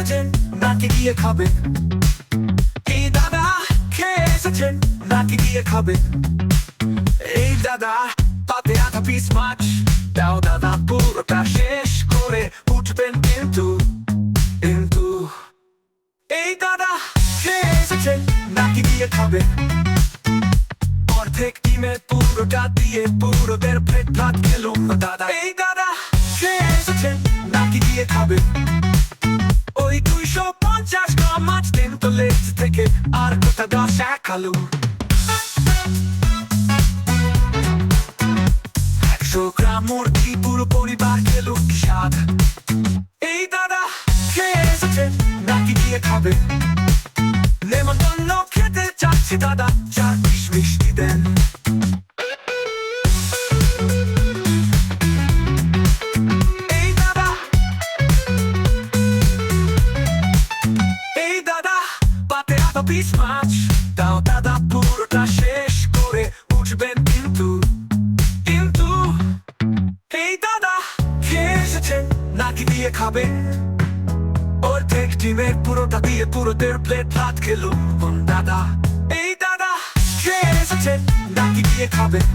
এসেছেন নাকি গিয়ে খাবেন এই দাদা খেয়ে এসেছেন নাকি গিয়ে খাবেন এই দাদা পাতে আধা পিস মাছ দাও দাদা পুরোটা শেষ করে উঠবেন কিন্তু কিন্তু এই দাদা খেয়ে এসেছেন নাকি গিয়ে খাবেন অর্ধেক ডিমের পুরোটা দিয়ে পুরোদের প্লেট ভাত খেলুম দাদা এই দাদা খেয়ে এসেছেন নাকি দিয়ে খাবেন আর এক আলু একশো গ্রাম মুরগি পুরো পরিবার খেলো কি স্বাদ? এই দাদা খেয়ে এসেছেন নাকি দিয়ে খাবেন নেমন্তন্ন খেতে চাচ্ছি দাদা চার পিস। পিস মাছ দাও দাদা পুরোটা শেষ করে উঠবেন কিন্তু কিন্তু এই দাদা খেয়ে এসেছেন নাকি দিয়ে খাবেন অর্ধেক ডিমের পুরোটা দিয়ে পুরো দেড় প্লেট ভাত খেলো দাদা এই দাদা খেয়ে এসেছেন নাকি দিয়ে খাবেন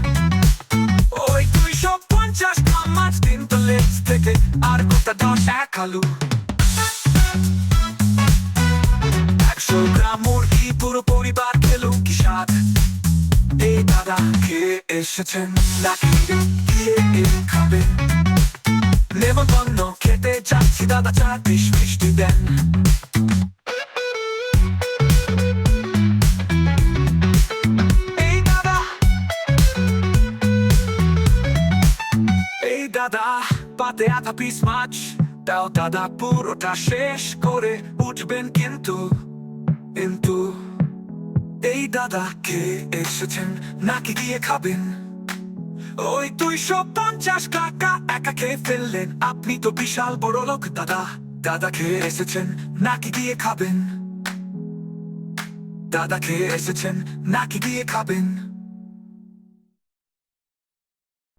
ওই দুইশো পঞ্চাশ গ্রাম মাছ দিন তো লেজ থেকে আর গোটা দশ এক আলু গ্রাম মুরগি পুরো পরিবার খেলো কি স্বাদ এই দাদা খেয়ে এসেছেন? নাকি দিয়ে খাবেন নেমন্তন্ন খেতে যাচ্ছি, দাদা চার পিস মিষ্টি দেন। পাতে আধা পিস মাছ। দাও দাদা, পুরোটা শেষ করে উঠবেন কিন্তু কিন্তু এই দাদা কে এসেছেন নাকি গিয়ে খাবেন? ওই দুইশো পঞ্চাশ টাকা একা খেয়ে ফেললেন। আপনি তো বিশাল বড় লোক, দাদা। দাদা খেয়ে এসেছেন নাকি গিয়ে খাবেন? দাদা খেয়ে এসেছেন নাকি গিয়ে খাবেন?